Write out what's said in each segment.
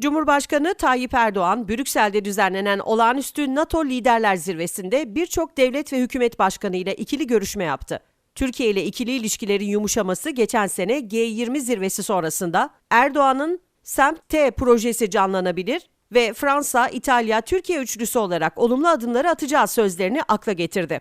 Cumhurbaşkanı Tayyip Erdoğan, Brüksel'de düzenlenen olağanüstü NATO Liderler Zirvesi'nde birçok devlet ve hükümet başkanı ile ikili görüşme yaptı. Türkiye ile ikili ilişkilerin yumuşaması geçen sene G20 zirvesi sonrasında Erdoğan'ın SEMT projesi canlanabilir ve Fransa, İtalya, Türkiye üçlüsü olarak olumlu adımları atacağı sözlerini akla getirdi.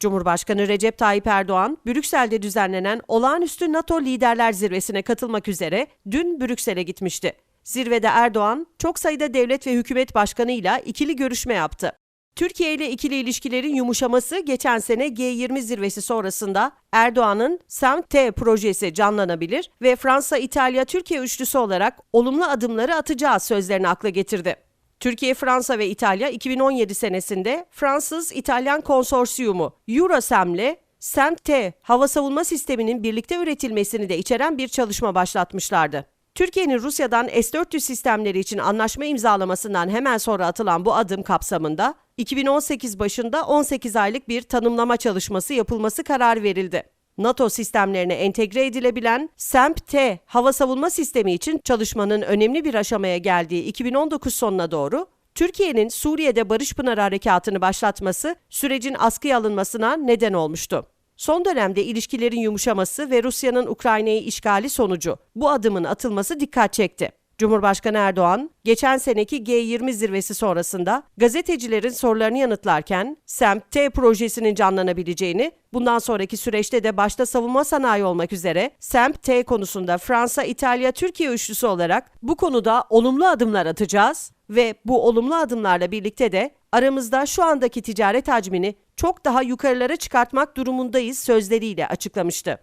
Cumhurbaşkanı Recep Tayyip Erdoğan, Brüksel'de düzenlenen olağanüstü NATO Liderler Zirvesi'ne katılmak üzere dün Brüksel'e gitmişti. Zirvede Erdoğan, çok sayıda devlet ve hükümet başkanıyla ikili görüşme yaptı. Türkiye ile ikili ilişkilerin yumuşaması geçen sene G20 zirvesi sonrasında Erdoğan'ın SEMT projesi canlanabilir ve Fransa, İtalya, Türkiye üçlüsü olarak olumlu adımları atacağı sözlerini akla getirdi. Türkiye, Fransa ve İtalya 2017 senesinde Fransız-İtalyan konsorsiyumu Eurosem'le SEMT hava savunma sisteminin birlikte üretilmesini de içeren bir çalışma başlatmışlardı. Türkiye'nin Rusya'dan S-400 sistemleri için anlaşma imzalamasından hemen sonra atılan bu adım kapsamında 2018 başında 18 aylık bir tanımlama çalışması yapılması karar verildi. NATO sistemlerine entegre edilebilen SEMP-T hava savunma sistemi için çalışmanın önemli bir aşamaya geldiği 2019 sonuna doğru Türkiye'nin Suriye'de Barış Pınarı Harekatı'nı başlatması sürecin askıya alınmasına neden olmuştu. Son dönemde ilişkilerin yumuşaması ve Rusya'nın Ukrayna'yı işgali sonucu bu adımın atılması dikkat çekti. Cumhurbaşkanı Erdoğan, geçen seneki G20 zirvesi sonrasında gazetecilerin sorularını yanıtlarken SEMT projesinin canlanabileceğini, bundan sonraki süreçte de başta savunma sanayi olmak üzere SEMT konusunda Fransa, İtalya, Türkiye üçlüsü olarak bu konuda olumlu adımlar atacağız ve bu olumlu adımlarla birlikte de aramızda şu andaki ticaret hacmini çok daha yukarılara çıkartmak durumundayız sözleriyle açıklamıştı.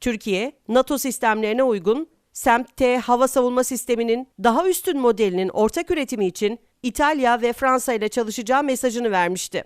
Türkiye, NATO sistemlerine uygun SEMT hava savunma sisteminin daha üstün modelinin ortak üretimi için İtalya ve Fransa ile çalışacağı mesajını vermişti.